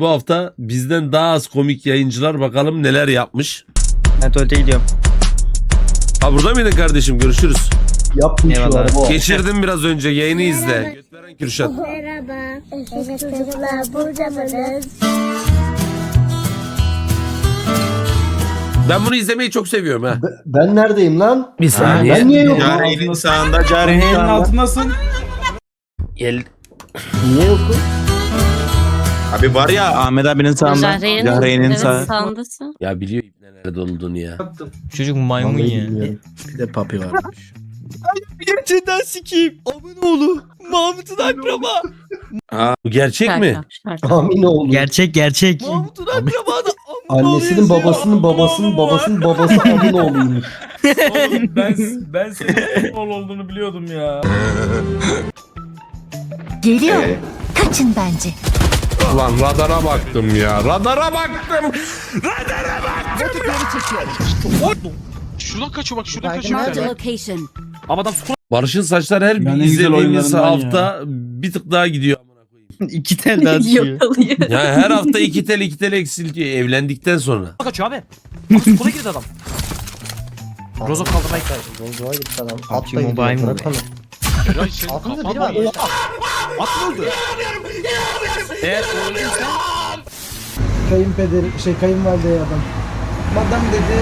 Bu hafta bizden daha az komik yayıncılar bakalım neler yapmış. Ben tuvalete gidiyorum. Ha burada mıydın kardeşim? Görüşürüz. Eyvallah. Geçirdim biraz önce yayını izle. Götveren Kürşat. Merhaba. Evet çocuklar burada mısınız? Ben bunu izlemeyi çok seviyorum ha. Ben neredeyim lan? Bir saniye. Ben niye yokum? Cari'nin sağında, Cari'nin sağında. altındasın. Gel. Niye yokum? Abi var ya Ahmet abinin sağında. Evet, sağ. sağındasın. Ya biliyor İbne nerede olduğunu ya. Çocuk maymun ya. Bir de papi varmış. Gerçekten sikeyim. Amın oğlu. Mahmut'un akraba. Ha, bu gerçek mi? Şarkı, şarkı. Amin oğlum. Gerçek gerçek. Mahmut'un akraba da amın Annesinin babasının babasının babasının babası Amin oğluymuş. Oğlum ben ben senin oğul olduğunu biliyordum ya. Geliyor. Kaçın bence. Ulan radara baktım ya. Radara baktım. Şuradan kaçıyor bak şuradan kaçıyor. Marked a location. Barış'ın saçları her Dünyanın bir güzel izlediğimiz oyunlarından hafta bir tık daha gidiyor. amına koyayım. İki tel daha alıyor. Ya her hafta iki tel iki tel eksiltiyor evlendikten sonra. Kaçıyor abi. Nasıl kola girdi adam. Rozo kaldırmaya gitti. Rozo'ya gitti adam. Atla gidiyor. Mobile mi? Ya senin Altında kafan biri var. var. Oha! At mı öldü? Eğer öldüysen Kayınpeder şey kayınvalide adam. Madam dedi.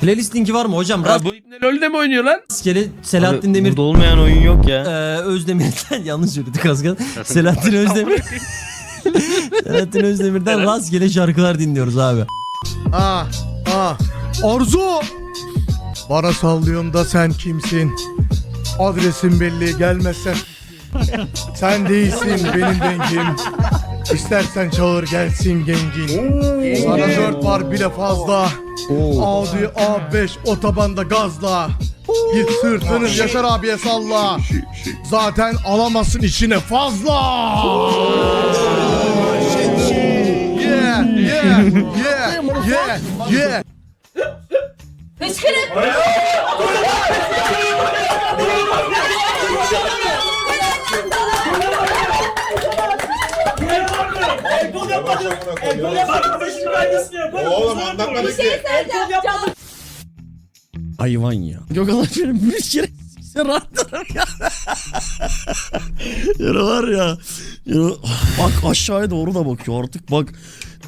Playlist linki var mı hocam? Ha, bu İbne LoL'de mi oynuyor lan? Rastgele Selahattin Demir Burada olmayan oyun yok ya. Ee, Özdemir'den yanlış söyledik Azgan. Selahattin Özdemir. Selahattin Özdemir'den rastgele şarkılar dinliyoruz abi. Ah, ah. Arzu! Bana sallıyorsun da sen kimsin? Adresin belli gelmezsen. Sen değilsin benim dengim. İstersen çağır gelsin gengin. Sana dört var bile fazla. Audi A5 otobanda gazla. Git sırtını Yaşar abiye salla. Zaten alamazsın içine fazla. Yeah, yeah, yeah, yeah, yeah. Oğlum anlatmadık ki. Hayvan ya. Gökhan benim bir kere sen rahatlarım ya. Yürü var ya. Yürü. Bak aşağıya doğru da bakıyor artık bak.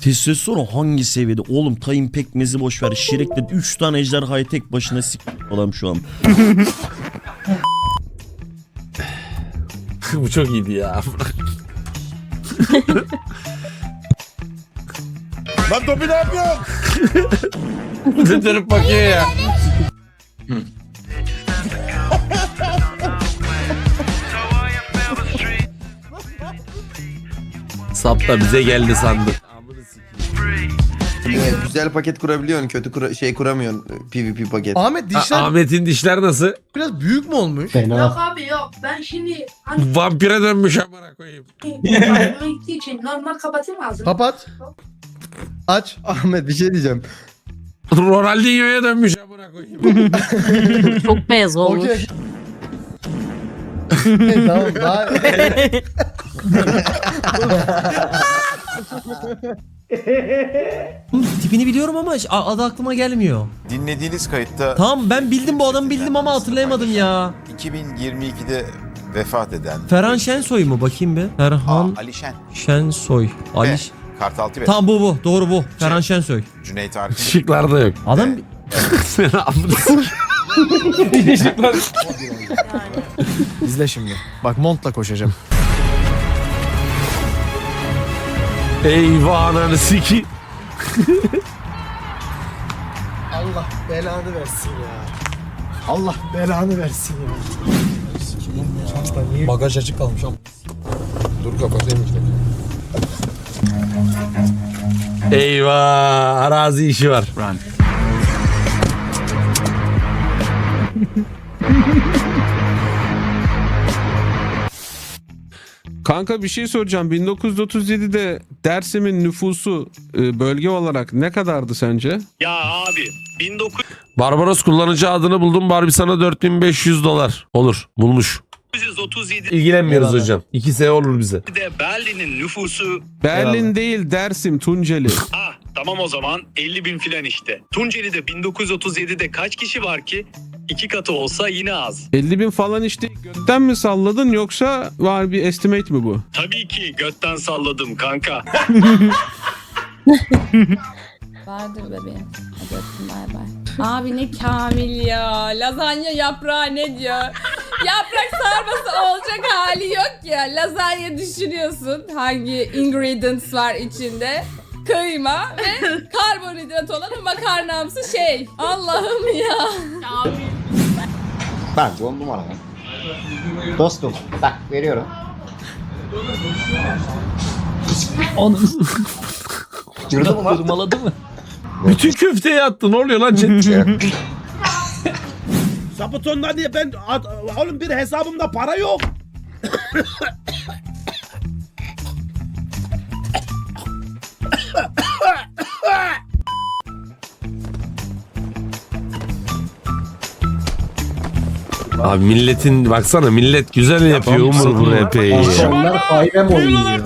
Testosteron hangi seviyede? Oğlum tayın pekmezi boş ver. Şirekle 3 tane ejderhayı tek başına sik adam şu an. bu çok iyiydi ya. Lan Topi ne yapıyorsun? Dönüp bakıyor ya. Sap da bize geldi sandım. Evet, güzel paket kurabiliyorsun, kötü kura- şey kuramıyorsun. PvP paket. Ahmet dişler Ahmet'in dişler nasıl? biraz büyük mü olmuş? Fena. abi yok. Ben şimdi hani Vampire dönmüş amına koyayım. gittiği için normal kapatayım ağzını. Kapat. Aç. Ahmet bir şey diyeceğim. Ronaldinho'ya dönmüş amına koyayım. Çok beyaz olmuş. Okey. tamam daha Tipini biliyorum ama a- adı aklıma gelmiyor. Dinlediğiniz kayıtta Tamam ben bildim bu adamı bildim ama hatırlayamadım ya. 2022'de vefat eden Ferhan Şensoy mu bakayım bir? Ferhan Ali Şen, Şensoy. Ali Ve- Kartal Tibet, Tamam bu bu doğru bu. Ferhan Şensoy. Cüneyt Arkın, Şıklarda yok. Adam Sen amına İzle şimdi. Bak montla koşacağım. Eyvah ananı siki. Allah belanı versin ya. Allah belanı versin ya. bagaj açık kalmış ama. Dur kapatayım işte. Eyvah arazi işi var. Kanka bir şey soracağım. 1937'de Dersim'in nüfusu e, bölge olarak ne kadardı sence? Ya abi 19 Barbaros kullanıcı adını buldum. Barbie sana 4500 dolar. Olur. Bulmuş. 937 İlgilenmiyoruz Eyvallah. hocam. 2S olur bize. de Berlin'in nüfusu Berlin değil Dersim Tunceli. ah tamam o zaman 50 bin filan işte. Tunceli'de 1937'de kaç kişi var ki? İki katı olsa yine az. 50 bin falan işte götten mi salladın yoksa var bir estimate mi bu? Tabii ki götten salladım kanka. Vardır bebeğim. Hadi öptüm bay bay. Abi ne kamil ya. Lazanya yaprağı ne diyor? Yaprak sarması olacak hali yok ya. Lazanya düşünüyorsun. Hangi ingredients var içinde? Kıyma ve karbonhidrat olan makarnamsı şey. Allah'ım ya. Ben on numara. Dostum bak veriyorum. Yırdı mı lan? Kırmaladı mı? Bütün köfteyi attı. Ne oluyor lan chat? Sabaton'da diye ben oğlum bir hesabımda para yok. Abi milletin baksana millet güzel yapıyor Umur bu RP'yi. ya. Onlar fayda mı oynuyor?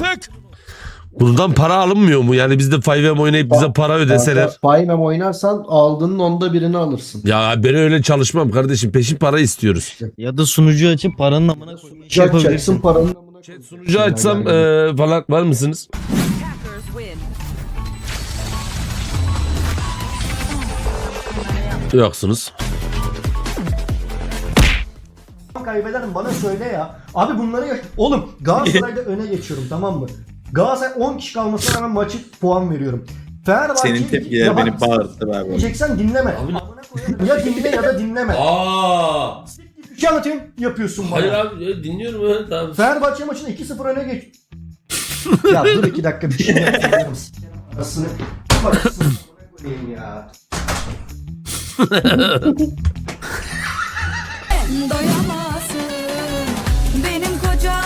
Bundan para alınmıyor mu? Yani biz de 5M oynayıp bize para ödeseler. Paymem oynarsan aldığının onda birini alırsın. Ya ben öyle çalışmam kardeşim. Peşin para istiyoruz. Ya da sunucu açıp paranın amına koymayı iş Çakacaksın yapabilirsin. paranın amına Chat sunucu açsam e, falan var mısınız? Yoksunuz. kaybederim bana söyle ya. Abi bunları yaş... Oğlum Galatasaray'da öne geçiyorum tamam mı? Galatasaray 10 kişi kalmasına rağmen maçı puan veriyorum. Fenerbahçe... Senin tepkiler Ya bak, beni bağırttı abi. Diyeceksen dinleme. Ya dinle ya da dinleme. Aa! Bir şey anlatayım yapıyorsun bana. abi dinliyorum tamam. Fenerbahçe maçında 2-0 öne geç. ya dur iki dakika bir şey yapayım. Aslında parasını koyayım ya. Doyamazsın benim kocam.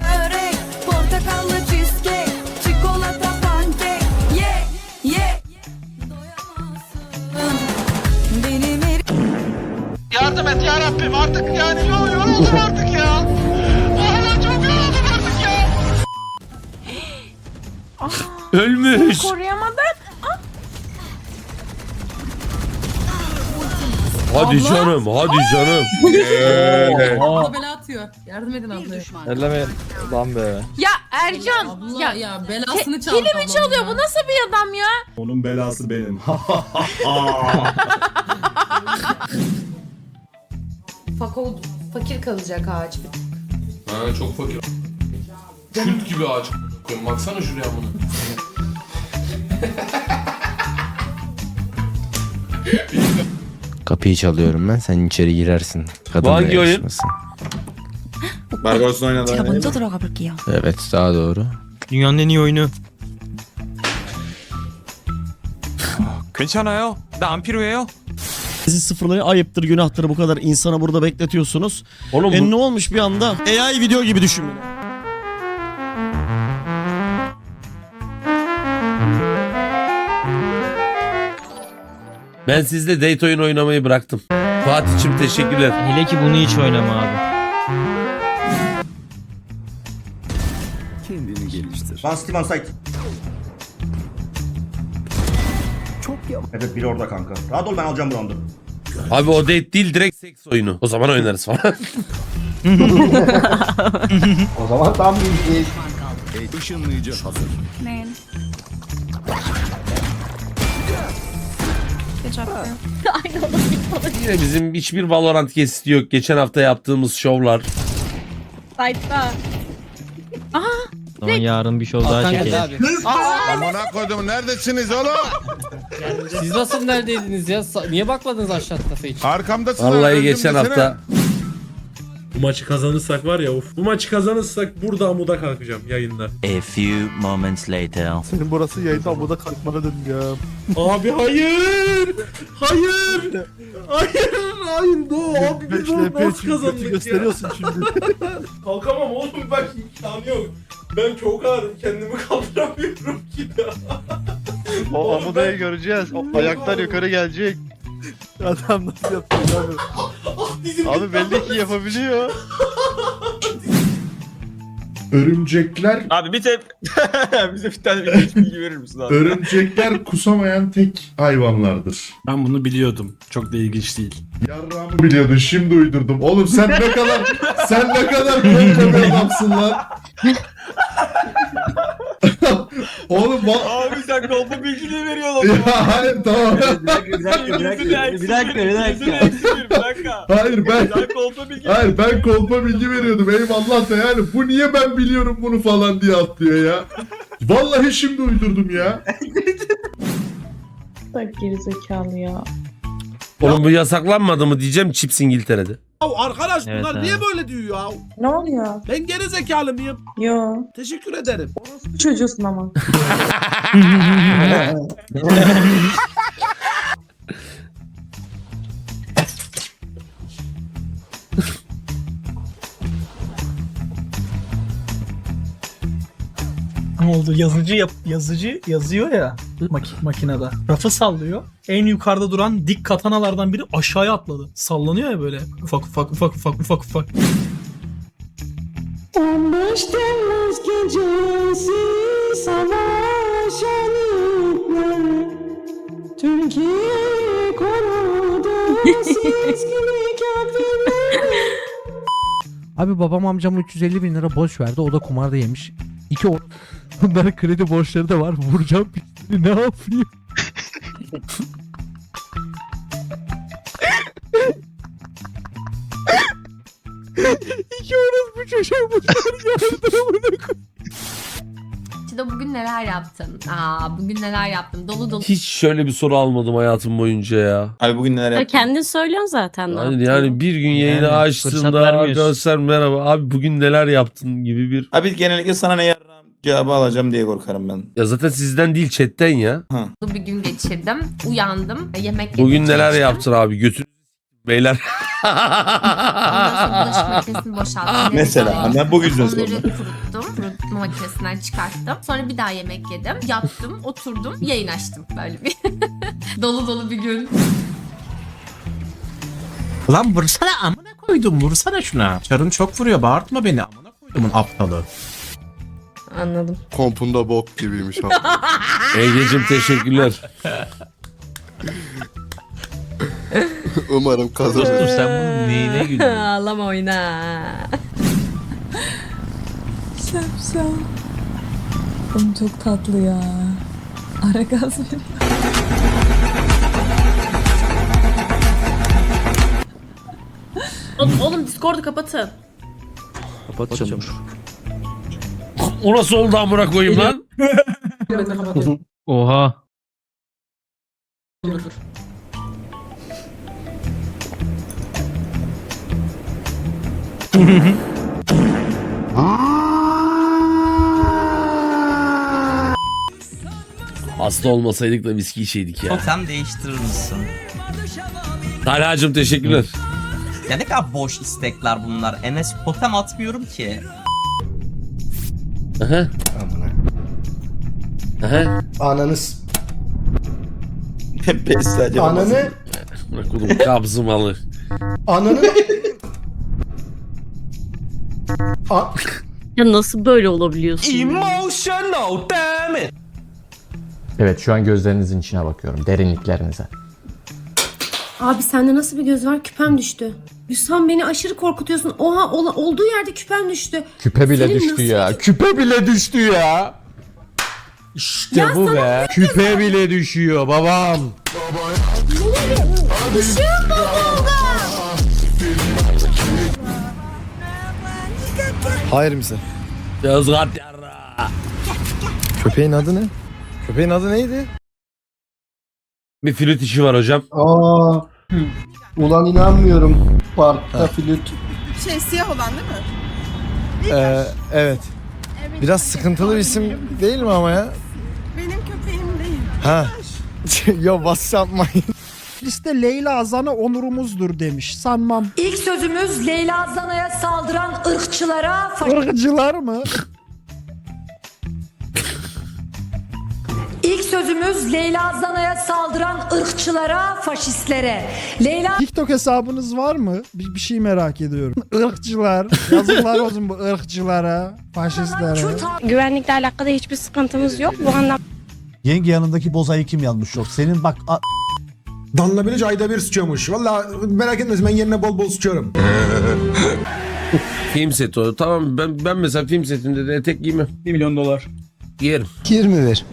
Börek, portakallı cheesecake, çikolata pankek. Ye, ye. Doyamazsın benim Yardım et ya Rabbim artık yani yo yoruldum artık ya. Hala çok yoruldum artık ya. Ölmüş. Koruyamadım. Hadi canım, hadi canım. Abla bela atıyor. Yardım edin ablaya. Elleme lan be. Ya Ercan. Abla ya, ya, belasını çaldı Pili mi çalıyor? Bu nasıl bir adam ya? Onun belası benim. Fako fakir kalacak ağaç. Ha çok fakir. Kült gibi ağaç. Baksana şuraya bunu. Kapıyı çalıyorum ben sen içeri girersin. Kadın Bu hangi oyun? Barbaros'un oynadı. 제가 먼저 들어가 볼게요. Evet daha doğru. Dünyanın en iyi oyunu. 괜찮아요. 나 안 필요해요. Sizi sıfırlayın ayıptır günahtır bu kadar insana burada bekletiyorsunuz. Oğlum E bu, ne olmuş bir anda? AI video gibi düşün Ben sizde date oyun oynamayı bıraktım. Fatih'cim teşekkürler. Hele ki bunu hiç oynama abi. Van Steven Sight. Çok yavaş. Evet biri orada kanka. Rahat ol ben alacağım bu roundu. Abi o date değil direkt seks oyunu. O zaman oynarız falan. O zaman tam 네. Yine bizim hiçbir Valorant kesiti yok. Geçen hafta yaptığımız şovlar. Sight'ta. Ama yarın bir show daha çekelim. Amına koydum neredesiniz oğlum? Siz nasıl neredeydiniz ya? Niye bakmadınız aşağı tarafa hiç? Arkamdasınız. Vallahi öldüm geçen desene. hafta Bu maçı kazanırsak var ya of. Bu maçı kazanırsak burada amuda kalkacağım yayında. A few moments later. Senin burası yayında amuda kalkmana döndü ya. Abi hayır. Hayır. Hayır. Hayır. No abi biz onu nasıl kazandık ya? şimdi. Kalkamam oğlum bak imkanı yok. Ben çok ağır kendimi kaldıramıyorum ki ya. O amudayı göreceğiz. O ayaklar yukarı gelecek. Adam nasıl yapıyor abi? Abi belli ki yapabiliyor. Örümcekler Abi bir tek bize bir tane bilgi verir misin abi? örümcekler kusamayan tek hayvanlardır. Ben bunu biliyordum. Çok da ilginç değil. Yarrağımı biliyordun şimdi uydurdum. Oğlum sen ne kadar sen ne kadar korkak bir adamsın lan. Oğlum bak Abi sen kolpa bilgiliği veriyorsun ya hayır tamam. Bir dakika bir dakika bir dakika bir dakika. Bir dakika. Hayır ben Sen kolpa bilgi Hayır ben kolpa bilgi veriyordum eyvallah da yani bu niye ben biliyorum bunu falan diye atlıyor ya. Vallahi şimdi uydurdum ya. Bak gerizekalı ya. Oğlum bu yasaklanmadı mı diyeceğim Chips İngiltere'de. Ya arkadaş Evet bunlar abi. niye böyle diyor ya? Ne oluyor? Ben geri zekalı mıyım? Yo. Teşekkür ederim. Çocuğusun ama. Ne oldu? Yazıcı yap yazıcı yazıyor ya mak- makinede. Rafı sallıyor. En yukarıda duran dik katanalardan biri aşağıya atladı. Sallanıyor ya böyle. Ufak ufak ufak ufak ufak ufak. 15 Temmuz gecesi savaşan Türkiye korudu sesini kafirleri Abi babam amcama 350 bin lira borç verdi. O da kumarda yemiş. İki o... Bunların kredi borçları da var. Vuracağım pisliğini ne yapayım? İki orospu çocuğa bunlar yardımını İşte bugün neler yaptın? Aa bugün neler yaptım? Dolu dolu. Hiç şöyle bir soru almadım hayatım boyunca ya. Abi bugün neler yaptın? Kendin söylüyorsun zaten. ne Yani, yaptığını. yani bir gün yayını Yani açtığında fırsat vermiyorsun. arkadaşlar merhaba abi bugün neler yaptın gibi bir. Abi genellikle sana ne yararım cevabı alacağım diye korkarım ben. Ya zaten sizden değil chatten ya. bir gün geçirdim. Uyandım. Yemek yedim. Bugün neler çalıştım. yaptın abi götür beyler. Ondan sonra bulaşık makinesini boşalttım. Mesela ben bu yüzden Onları sordum. kuruttum. Kurutma makinesinden çıkarttım. Sonra bir daha yemek yedim. Yattım, oturdum, yayın açtım. Böyle bir dolu dolu bir gün. Lan vursana amına koydum vursana şuna. Çarın çok vuruyor bağırtma beni amına koydumun aptalı. Anladım. Kompunda bok gibiymiş abi. Ege'cim teşekkürler. Umarım kazanır. sen bunun neyine gülüyorsun? Ağlama oyna. Şapşal. Oğlum çok tatlı ya. Ara gaz veriyor. Oğlum, oğlum Discord'u kapatın. O nasıl oldu amına koyayım lan? Oha. Hasta olmasaydık da viski içeydik ya. Totem değiştirir misin? Talha'cım teşekkürler. Ya ne kadar boş istekler bunlar. Enes totem atmıyorum ki. Aha. Aha. Ananız. Pes sadece. Ananı. Amına koydum kabzı malı. Ananı. A- Ya nasıl böyle olabiliyorsun? Emotional damn it. Evet şu an gözlerinizin içine bakıyorum. Derinliklerinize. Abi sende nasıl bir göz var? Küpem düştü. Hüsam beni aşırı korkutuyorsun. Oha ola- olduğu yerde küpem düştü. Küpe bile Senin düştü nasıl ya. Küpe bile düştü ya. İşte bu be. Küpe bile düşüyor babam. Hayır mısın? Yozgat yarra. Köpeğin adı ne? Köpeğin adı neydi? Bir flüt işi var hocam. Aa. Ulan inanmıyorum. Parkta flüt. Şey siyah olan değil mi? Ee, evet. Biraz sıkıntılı bir isim değil mi ama ya? Benim köpeğim değil. Ha. Yo bas yapmayın. Liste Leyla Azan'a onurumuzdur demiş. Sanmam. İlk sözümüz Leyla Zana'ya saldıran ırkçılara Irkçılar mı? İlk sözümüz Leyla Zana'ya saldıran ırkçılara, faşistlere. Leyla TikTok hesabınız var mı? Bir, bir şey merak ediyorum. Irkçılar. Yazıklar olsun bu ırkçılara, faşistlere. Güvenlikle alakalı hiçbir sıkıntımız yok. Bu anlamda Yenge yanındaki bozayı kim yazmış yok? Senin bak... Danla Bilic ayda bir sıçıyormuş. Valla merak etmesin ben yerine bol bol sıçıyorum. Film seti o. Tamam ben ben mesela film setinde de etek giymem. 1 milyon dolar. Giyerim. 20 ver.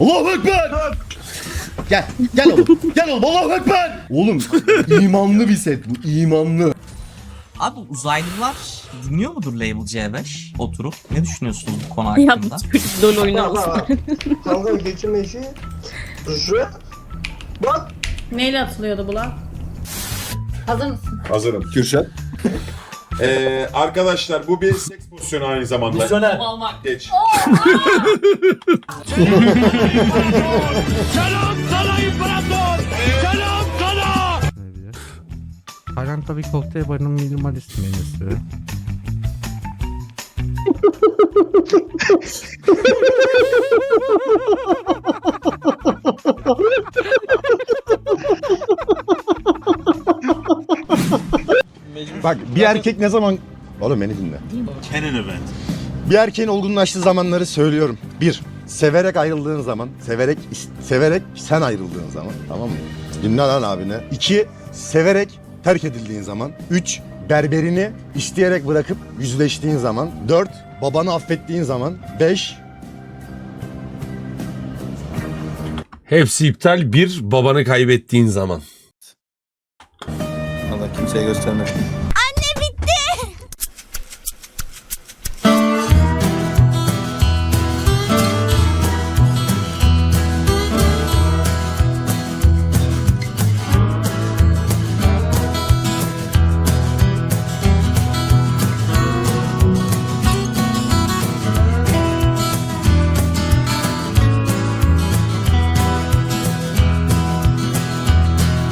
Allahu Ekber! Gel, gel oğlum. Gel oğlum. Allahu Ekber! Oğlum imanlı bir set bu. imanlı. Abi uzaylılar dinliyor mudur Label C5 oturup? Ne düşünüyorsunuz bu konu hakkında? LOL oyunu Kanka geçirmesi. Şu. Bak. Neyle atılıyordu bu lan? Hazır mısın? Hazırım. Kürşat. Ee, arkadaşlar bu bir seks pozisyonu aynı zamanda. Misyoner. Olmak. Geç. Tayland tabii kokteyl barının minimalist menüsü. Bak bir erkek ne zaman... Oğlum beni dinle. Bir erkeğin olgunlaştığı zamanları söylüyorum. Bir, severek ayrıldığın zaman, severek severek sen ayrıldığın zaman, tamam mı? Dinle lan abine. İki, severek terk edildiğin zaman. Üç, berberini isteyerek bırakıp yüzleştiğin zaman. Dört, babanı affettiğin zaman. Beş, Hepsi iptal bir babanı kaybettiğin zaman. Allah kimseye göstermesin.